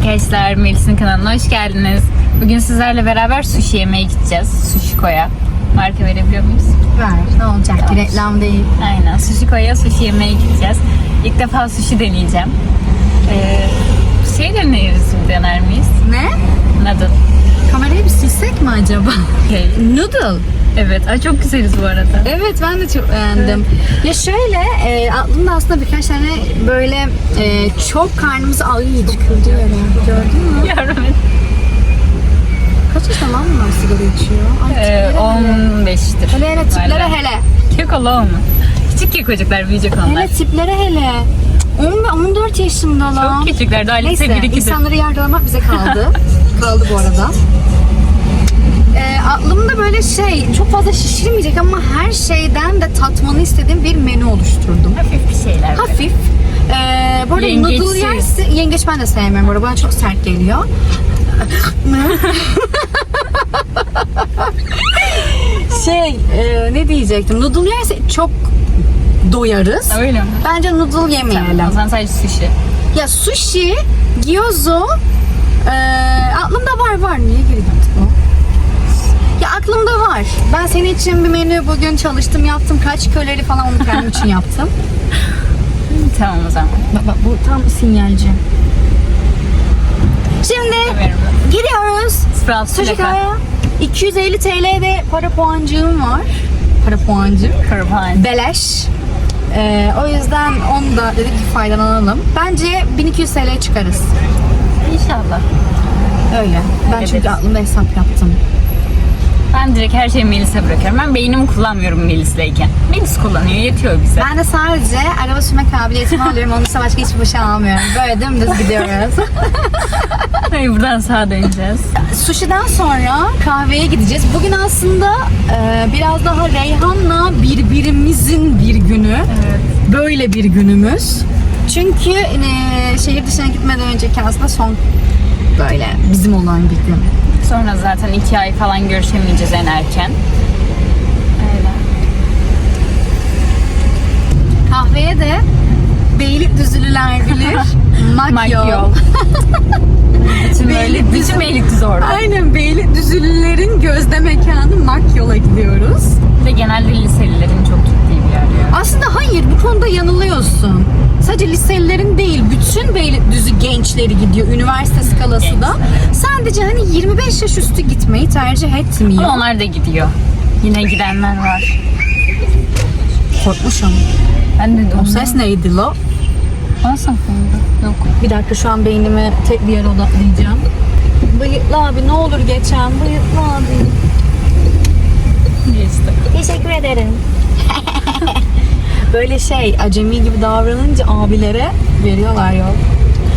Arkadaşlar Melis'in kanalına hoş geldiniz. Bugün sizlerle beraber sushi yemeye gideceğiz. Sushiko'ya. Marka verebiliyor muyuz? Ver. Ne olacak ki reklam değil. Aynen. Sushiko'ya sushi yemeye gideceğiz. İlk defa sushi deneyeceğim. Ee, şey deneriz dener miyiz? Ne? Noodle. Kamerayı bir silsek mi acaba? Okay. Noodle. Evet. Ay çok güzeliz bu arada. Evet ben de çok beğendim. Ya şöyle e, aklımda aslında birkaç tane böyle e, çok karnımızı ay çıkıldı yere. Gördün mü? Yavrum. Kaç yaşında lan bunlar sigara içiyor? Ay, Ee, tiplere hele. 15'tir. Hele hele tiplere Vallahi. hele. Keko mu? Küçük kekocuklar büyüyecek onlar. Hele tiplere hele. 10 ve 14 yaşındalar. Çok küçükler. Daha lise Neyse 1 2'dir. insanları yargılamak bize kaldı. kaldı bu arada. Ee, aklımda böyle şey çok fazla şişirmeyecek ama her şeyden de tatmanı istediğim bir menü oluşturdum. Hafif bir şeyler. Hafif. Ee, bu arada Yengeçsiz. noodle yersin. Yengeç ben de sevmiyorum bu arada. Bana çok sert geliyor. şey e, ne diyecektim? Noodle yerse çok doyarız. Öyle mi? Bence noodle yemeyelim. Tamam, o zaman sadece sushi. Ya sushi, gyozo eee aklımda var var. Niye? Ya aklımda var. Ben senin için bir menü bugün çalıştım, yaptım. Kaç kalori falan onu kendim için yaptım. Tamam o zaman. Bak bak bu tam sinyalci. Şimdi gidiyoruz. 06 plaka. Sushika'ya 250 TL'de para puancığım var. Para puancı. Kırpan. Beleş. Eee, o yüzden onu da dedik ki faydalanalım. Bence 1200 TL çıkarız. İnşallah. Öyle. Ben çünkü Ederiz. aklımda hesap yaptım. Ben direkt her şeyi Melis'e bırakıyorum. Ben beynimi kullanmıyorum Melis'leyken. Melis kullanıyor, yetiyor bize. Ben de sadece araba sürme kabiliyetimi alıyorum. Onun dışında başka hiçbir şey almıyorum. Böyle dümdüz gidiyoruz. Hayır, buradan sağa döneceğiz. Sushi'den sonra kahveye gideceğiz. Bugün aslında e, biraz daha Reyhan'la birbirimizin bir günü. Evet. Böyle bir günümüz. Çünkü e, şehir dışına gitmeden önceki aslında son böyle bizim olan bir gün. Sonra zaten iki ay falan görüşemeyeceğiz en erken. Öyle. Kahveye de Beylikdüzülüler bilir. Makyol. Bütün böyle, bütün Beylikdüzü orada. Aynen Beylikdüzülülerin gözde mekanı Makyol'a gidiyoruz. Ve genelde liselilerin çok gittiği bir yer yani. Aslında hayır bu konuda yanılıyorsun. Sadece liselilerin değil bütün Beylikdüzü gençleri gidiyor üniversite skalası da. Sadece hani 25 yaş üstü gitmeyi tercih etmiyor. Ama onlar da gidiyor. Yine gidenler var. Korkmuşum. Ben de O ses neydi lo? Ana sınıfında. Yok. Bir dakika şu an beynimi tek bir yere odaklayacağım. Bıyıklı abi ne olur geçen bıyıklı abi. Geçti. Teşekkür ederim. Böyle şey acemi gibi davranınca abilere veriyorlar yol.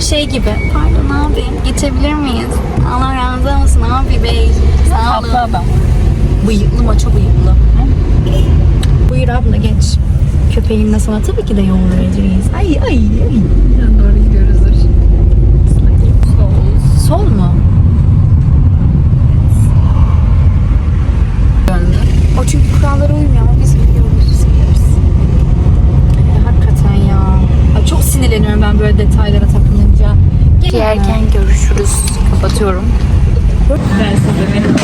Şey gibi pardon abi geçebilir miyiz? Allah razı olsun abi bey. Sağ olun. adam. Bıyıklı maça bıyıklı. Buyur abla geç. Köpeğimle sana tabii ki de yol vereceğiz. Ay ay ay. Doğru gidiyoruzdur. Sol. Sol mu? O çünkü kurallara uymuyor ama biz biliyoruz. Biliyoruz. Ya, hakikaten ya. Ay, çok sinirleniyorum ben böyle detaylara takılınca. Gelin görüşürüz. Kapatıyorum. Ben size benim.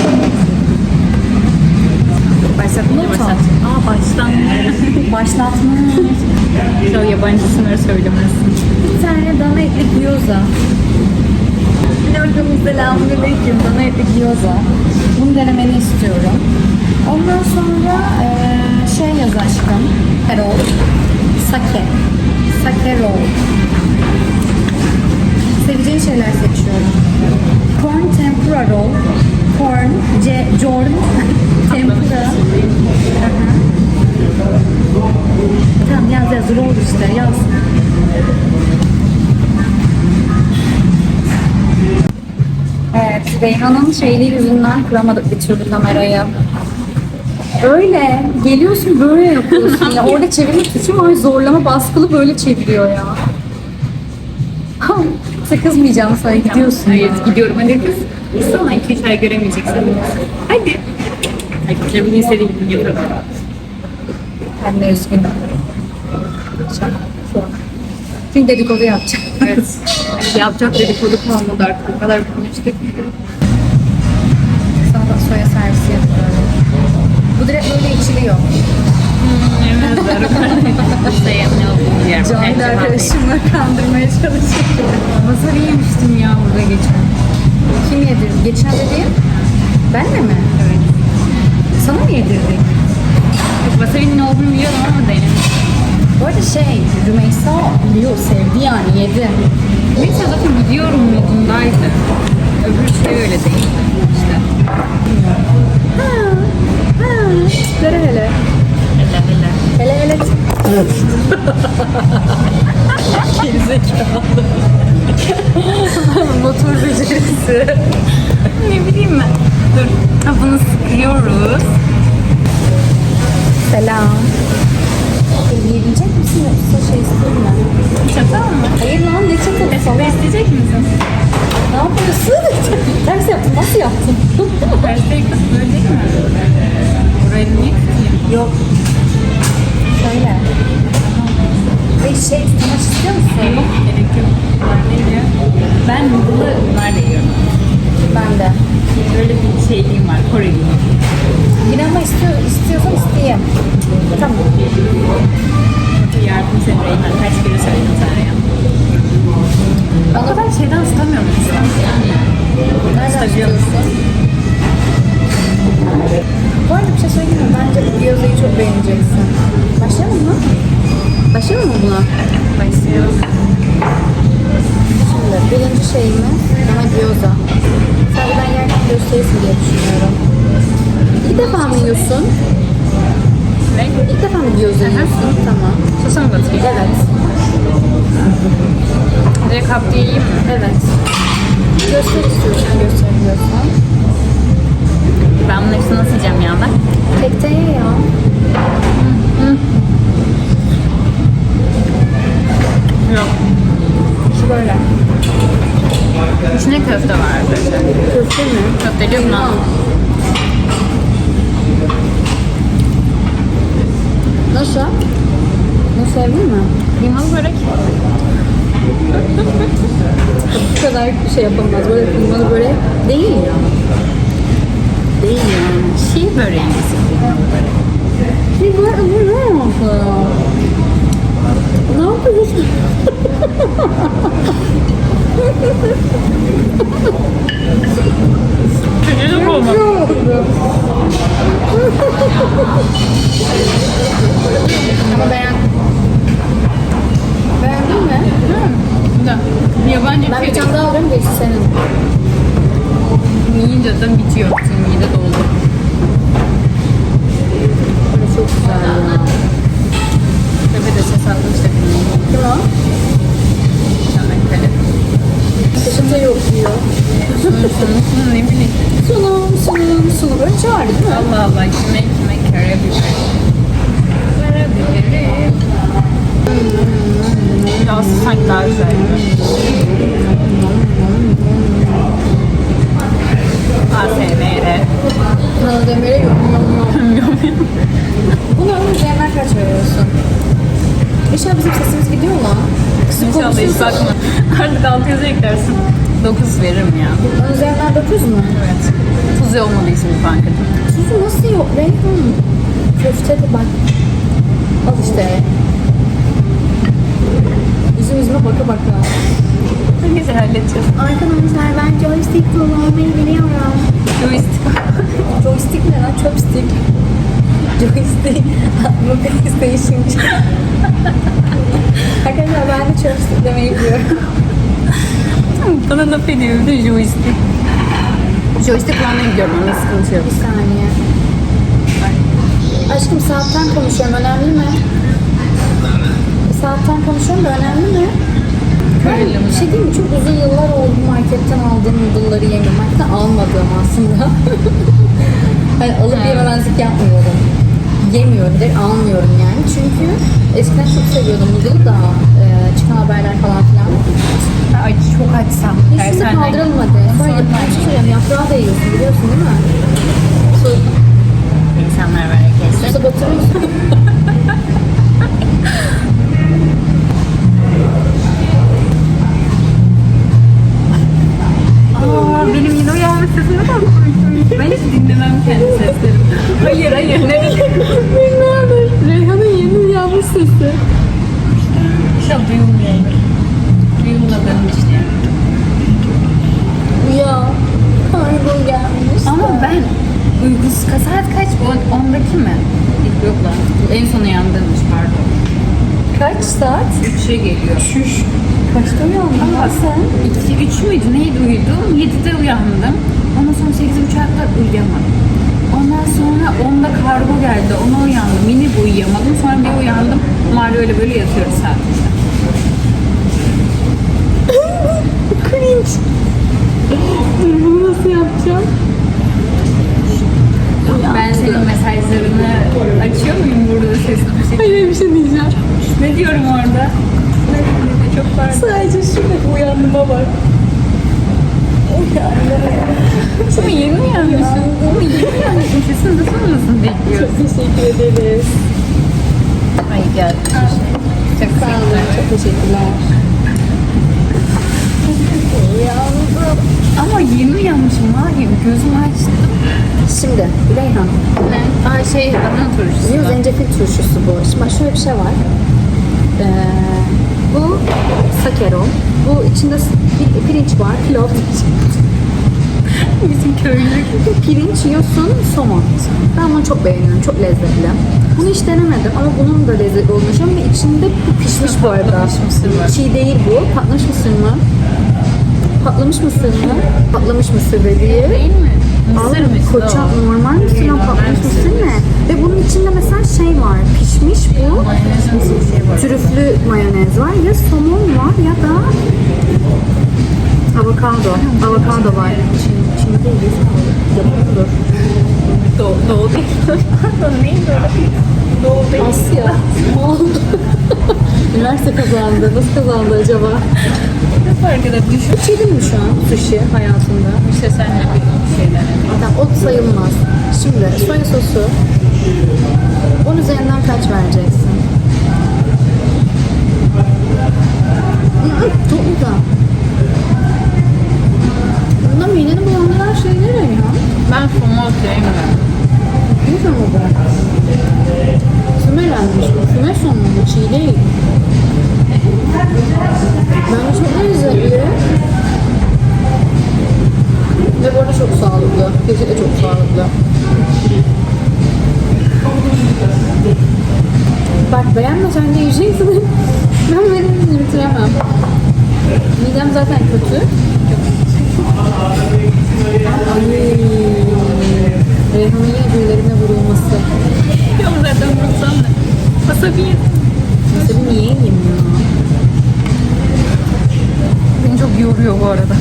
Başlatma başlat. Aa baştan. Başlatma. Şu yabancı isimleri söylemesin. Bir tane dana etli gyoza. Aleyküm selamünaleyküm. Dana etli gyoza. Bunu denemeni istiyorum. Ondan sonra eee, şey yaz aşkım. Roll. Sake. Sake roll. Seveceğin şeyler seçiyorum. Corn tempura roll. Corn, ce, corn, tempura. Tamam yaz yaz roll işte yaz. Evet, Reyhan'ın şeyli yüzünden kıramadık bir türlü kamerayı. Öyle. Geliyorsun böyle yapıyorsun ya. Orada çevirme tuşu var. Zorlama baskılı böyle çeviriyor ya. Sen kızmayacağım sana gidiyorsun Hayır gidiyorum hadi kız. Sonra iki üç ay göremeyeceksin. Hadi. Kızlarımın istediği gibi yapalım. Ben de üzgünüm. Çünkü dedikodu yapacağım. Evet. Yapacak dedikodu kalmadı artık. O kadar konuştuk. Sana da soya servisi yapıyorum. Bu direkt böyle içiliyor. Cahil arkadaşımla kandırmaya çalışıyorum. Wasabi yemiştim ya burada geçen. Kim yedirdi? Geçen dediğim benle mi? Evet. Sana mı yedirdik? Yok, Wasabi'nin ne olduğunu biliyorum ama denemiştim. Bu arada şey, Rümeysa biliyor, sevdi yani, yedi. Neyse zaten gidiyorum modundaydı. Öbür şey öyle değildi. İşte. Ha, hele hele. Hele hele. Hele hele. Motor becerisi. ne bileyim ben. Dur. Bunu sıkıyoruz. Selam. Yiyecek misin yoksa şey istiyor mu? Çatal mı? Hayır lan ne çatalı Reçete isteyecek misin? Ne yapıyorsun? Ters yaptın, nasıl yaptın? Böyle değil mi? Kısayım? Yok. Şöyle. Ve şey, tutmak istiyor musun? Gerek yok. Ne diyor? Ben noodle'ı bunlar da yiyorum. Ben de. Böyle bir şeyliğim var. Koreliyim. Yine ama istiyor, istiyorsan isteyeyim. Tamam. Yardım seni Reyhan. Kaç kere söyledim sana ya. O kadar şeyden ısıtamıyorum. Nereden Istabiliyorum. istiyorsun? Bu arada bir şey söyleyeyim mi? Bence bu gyozacayı çok beğeneceksin. Başlayalım mı? Başlayalım mı buna? Başlayalım. Şimdi birinci şeyimiz ama gyoza. Sadece ben yerken gösterirsin diye düşünüyorum. İlk defa mı yiyorsun? Ne? İlk defa mı gyoza yiyorsun? Tamam. Sosa mı batırayım? Evet. Direkt kap diye yiyeyim mi? Evet. Göster istiyorsan gösterebiliyorsan. Bunun hepsini nasıl yiyeceğim ya ben? Tekte ye ya. Yok. Şu böyle. İçinde köfte var arkadaşlar. Köfte mi? Köfteli yok mu? Nasıl? Nasıl sevdin mi? Kıymalı börek. Bu kadar şey yapamaz. Böyle kıymalı böyle değil ya. Değil yani. Çiğ böreği? Bir böyle bu ne oldu? Ne yapıyorsun? Kötülük olmaz. Ne oldu? Ama beğen. Beğendin mi? Da. Yabancı Ben bir şey tane daha alırım gerisi senin. Yiyince zaten bitiyor. Şimdi mide doldu. Böyle çok güzel ya. De ses almıştık. Kim o? Çanakkale. Peşimde yok diyor. Sunum ne bileyim. Sunum, sunum, sunum. Böyle çağırdı değil mi? Onun üzerinden 9 mu? Evet. Tuz olmadıysa bir fark. Tuzu nasıl yok Reyhan? Köfte de bak. Al işte. Yüzüm yüzüme baka baka. Neyse halledeceğiz. Arkadaşlar ben joystick kullanmayı biliyorum. Joystick. Joystick ne lan? Chopstick. Joystick. Bu PlayStation'cı. Arkadaşlar ben de chopstick demeyi biliyorum. Bana laf ediyor bir de joystick. Joystick kullanmayı biliyorum ama sıkıntı yok. Bir saniye. Aşkım saatten konuşuyorum. Önemli mi? Saatten konuşuyorum da önemli mi? Öyle mi? bir şey diyeyim mi? Çok uzun yıllar oldu marketten aldığım noodle'ları yemiyorum. Marketten almadığım aslında. hani alıp Ha. yememezlik yapmıyorum. Yemiyorum, direkt almıyorum yani. Çünkü eskiden çok seviyordum noodle'ı da e, çıkan haberler falan filan. Ay çok açsam. Üstünü kaldırılmadı. Sonra bir şey söyleyeyim. Yaprağı da yiyorsun biliyorsun değil mi? Soyup. İnsanlar var herkese. Sosa batırıyorsun. Aa, benim yine uyanmış sesime bak. Ben hiç dinlemem kendi seslerimi. Hayır hayır ne bileyim. Bilmiyorum. Reyhan'ın yeni uyanmış sesi. İnşallah duyulmuyordur. Duyulmadığım için. Uyan. Kargo gelmiş. Ama ben ka- saat kaç? On- Ondaki mi? Yok lan. En son uyandığımmış pardon. Kaç saat? Üçe geliyor. Şuş. Kaçta uyandın Ama sen? iki, üç müydü neydi uyudum? Yedide uyandım. Ondan sonra sekiz buçukta uyuyamadım. Ondan sonra onda kargo geldi. Ona uyandım. Bir uyuyamadım. Sonra bir uyandım. Mario öyle böyle yatıyoruz saat işte. Cringe. Dur bunu nasıl yapacağım? Ben senin mesajlarını açıyor muyum burada sesli bir? Hayır bir şey diyeceğim. Ne diyorum orada? Çok pardon. Sadece şuradaki uyandıma bak. Ama yeni uyanmışsın. Ama yeni uyanmışsın. Sesin nasıl olmasın bekliyorsun. Çok teşekkür ederiz. Ay gel. Çok Sağ olun. Çok teşekkürler. Uyandım. Ama yeni uyanmışım var ya gözümü açtım. Şimdi Reyhan. Ne? Aa şey Adana turşusu. Bizim zencefil turşusu bu. Şimdi bak şöyle bir şey var. Ee, bu sakeron. Bu içinde pirinç var. Pilav. Bizim köylü. Pirinç, yosun, somon. Ben bunu çok beğeniyorum. Çok lezzetli. Bunu hiç denemedim ama bunun da lezzetli düşünüyorum ve içinde pişmiş bu arada. Patlamış mısır var. Çiğ değil bu. Patlamış mısır mı? Patlamış mısır mı? Patlamış mısır dediği. Değil mi? Mısır mısır Koça o. normal mısır normal patlamış mısır. ne? Ve bunun içinde mesela şey var. Pişmiş bu. Şey? Trüflü mayonez var. Ya somon var ya da avokado. Avokado var. Çin, değil. Japondur. Doğu, doğu değil. Pardon neydi o? Doğu değil. Asya. Üniversite kazandı. Nasıl kazandı acaba? Fark eder? Hiç yedin mi şu an sushi hayatında? İşte senle bir şeyler. Zaten ot sayılmaz. Şimdi soya sosu. 10 üzerinden kaç vereceksin? Çok güzel. Bunda mideni bulandıran şey ne Reyhan? Ben somon sevmiyorum. Güzel mi bu? Fümelenmiş bu. Füme sonu bu. Çiğ değil. Bence çok lezzetli. Ve bu arada çok sağlıklı. Kesinlikle çok sağlıklı. Bak beğenmesen de yiyeceksin. ben böyle bitiremem. Midem zaten kötü. Reyhan'ın yine birilerine vurulması. Yok zaten vursam da. Wasabi yedim. Niye yiyeyim ya? Yoruyor bu arada.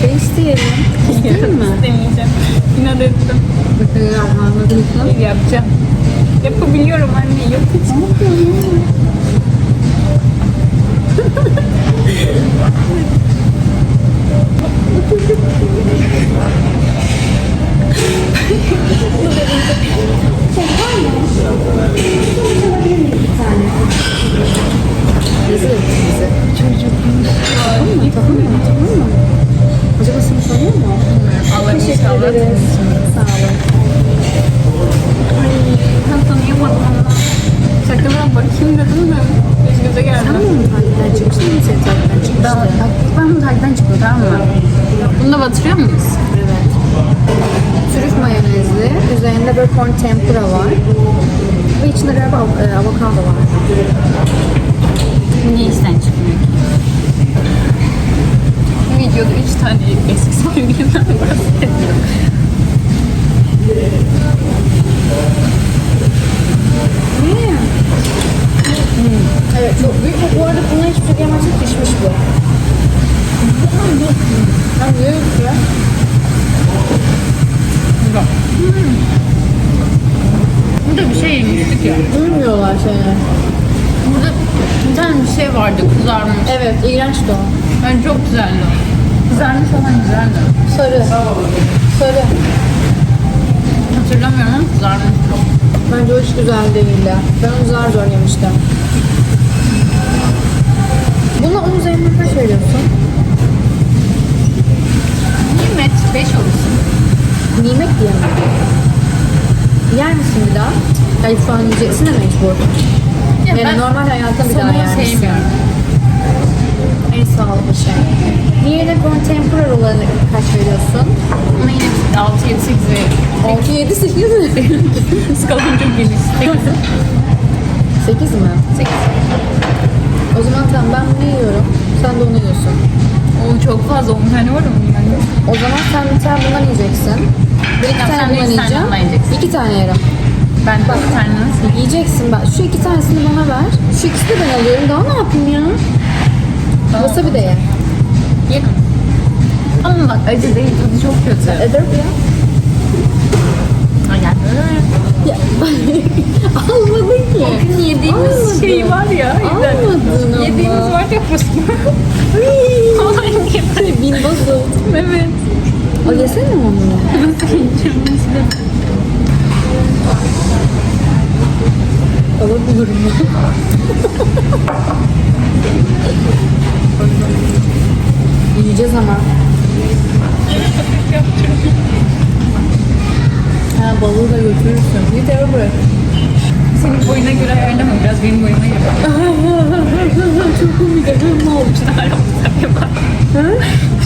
Şey isteyelim. İsteyeyim mi? Demeyeceğim. İnat ettim. Anladın mı? Yapacağım. Yapabiliyorum anne. Hiç. Rezil ettin bizi. Tamam? Tamam? Tamam mı? Acaba seni tanıyor mu? Sağ olun. Ben tanıyamadım ama. Şakadan bakayım dedim de. Göz göze Sen geldi. mi takipten çıkmıştın? Seni takipten Ben, çıkmıştı. ben çıktım tamam mı? Batırıyor muyuz? Evet. Trüf mayonezli. Üzerinde böyle corn tempura var. İçinde galiba e, avokado var. Niye işten çıkmıyor ki? Videoda üç tane eski sevgilimden bahsediyorum. Evet vardı kızarmış. Evet iğrençti o. Yani çok güzeldi. Kızarmış olan güzeldi. Sarı. Sarı. Hatırlamıyorum ama kızarmış çok. Bence o hiç güzel değildi. Ben onu zar zor yemiştim. Buna 10 üzerinden kaç veriyorsun? Nimet 5 olsun. Nimet diye mi? Yer misin bir daha? Yani şu an yiyeceksin de mecbur. Ya Yani ben normal hayatta bir daha misin? sevmiyorum. En sağlıklı şey. Diğerine contemporary olanı kaç veriyorsun? Ama yine 6 7 8 veririm. 6, 7, 8 mi? Skalam çok geniş. 8. 8 mi? 8. O zaman tamam ben bunu yiyorum. Sen de onu yiyorsun. O çok fazla 10 tane var onun yani. O zaman sen bir tane bundan yiyeceksin. Bir iki Tamam, tane sen de bundan iki tane yiyeceğim. bundan yiyeceksin. İki tane yerim. Ben tane nasıl? Yiyeceksin ben. Şu iki tanesini bana ver. Şu ikisi de ben alıyorum. Daha ne yapayım ya? Tamam. Wasabi de ye. Yerim. Ama bak acı değil, tadı çok kötü. Eder ya. Ay yani. Ya almadın ki. Bugün yediğimiz Almadım. şey var ya. Almadın ama. Yediğimiz var ya fıstık. Hangi? Şey, bin basıl. Evet. O yesene onu. Nasıl yiyeceğim? Alabilir mi? Yiyeceğiz ama. Ha balığı da götürürsün. Bir de bırak. Senin boyuna göre ayarlama. Biraz benim boyuma göre. Çok komik. Ne var.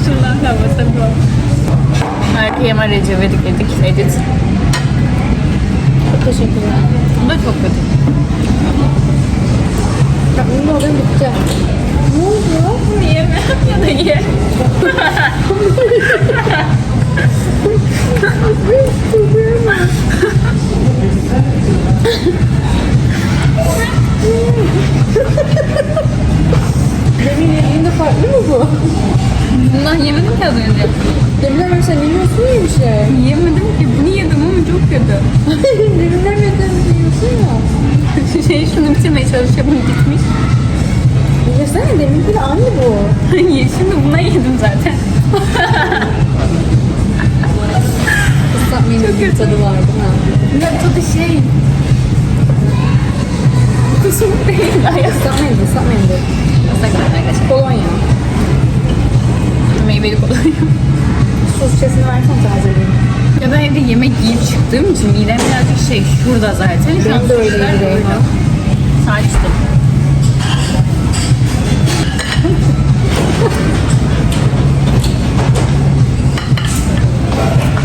Şundan da wasabi var. Arkaya hemen Recep Edik Edik Edit. Çok teşekkürler. Bu da çok kötü. Bak bunu da alayım bitti. Ne oldu? Niye mi? ya da ye. Demin yediğinde farklı mı bu? Bundan yemedim ki az önce. Demin ben sen yemiyorsun ya bir şey. Yemedim ki. Bunu çok kötü. Demin vermeden yiyorsun ya. şey şunu bitirmeye çalışıyorum gitmiş. Yesene deminki de aynı bu. Şimdi buna yedim zaten. Islak mendil bir tadı var değil mi? Ya tadı şey. Kusmuk değil. Ay Islak mendil, ıslak mendil. Sakın arkadaşlar. Kolonya. Meyveli kolonya. Ben evde yemek yiyip çıktığım için midem birazcık şey şurada zaten. Şu an de işte.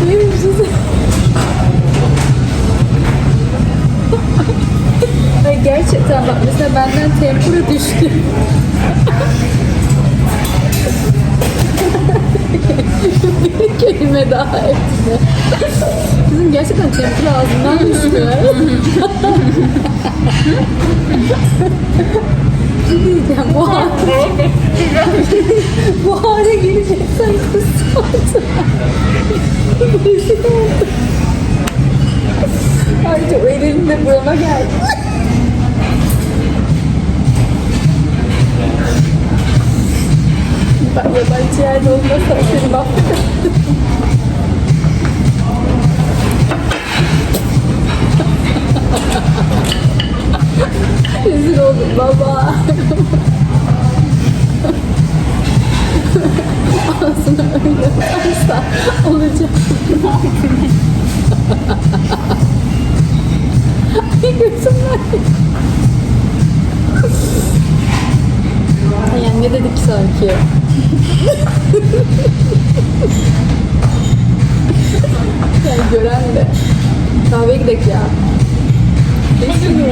İyi misin? Ay gerçekten bak mesela benden tempura düştü. Bir kelime daha etti. Bizim gerçekten tempura ağzından düştü. Diyeceğim bu hale, bu hale geleceksen oldum. Ayrıca o de burama geldi. Yabancı yerde olmasa seni mahvederim. Rezil oldum baba. Ağzına öyle varsa olacak. Ay gözüm var. Yani ne dedik sanki? yani gören de. Kahveye gidelim ya. Değilsin mi?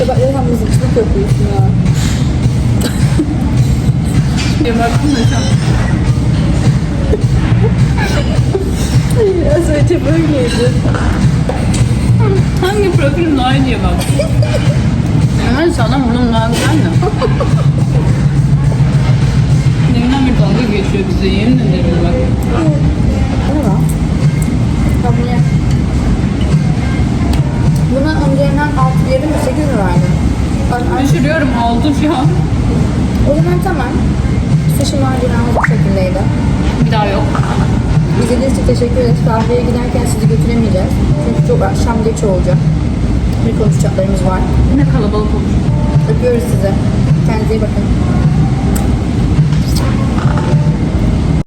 Ya bak Reyhan mızıkçılık yapıyorsun ya. Bir baktım da şu an. Ay, Az önce böyleydi. Hangi profilim daha iyi diye bak. Sana bunun daha güzel mi? Deminden bir dalga geçiyor bize yemin ederim bak. Tamam ye. Buna önceden 6 verir mi 8 mi verdin? Bak, ay- Düşürüyorum oldu şu an. O zaman tamam. Sushi maceramız bu şekildeydi. Bir daha yok. İzlediğiniz için teşekkür ederiz. Kahveye giderken sizi götüremeyeceğiz. Çünkü çok akşam geç olacak. Bir konuşacaklarımız var. Ne kalabalık olur. Öpüyoruz sizi. Kendinize iyi bakın.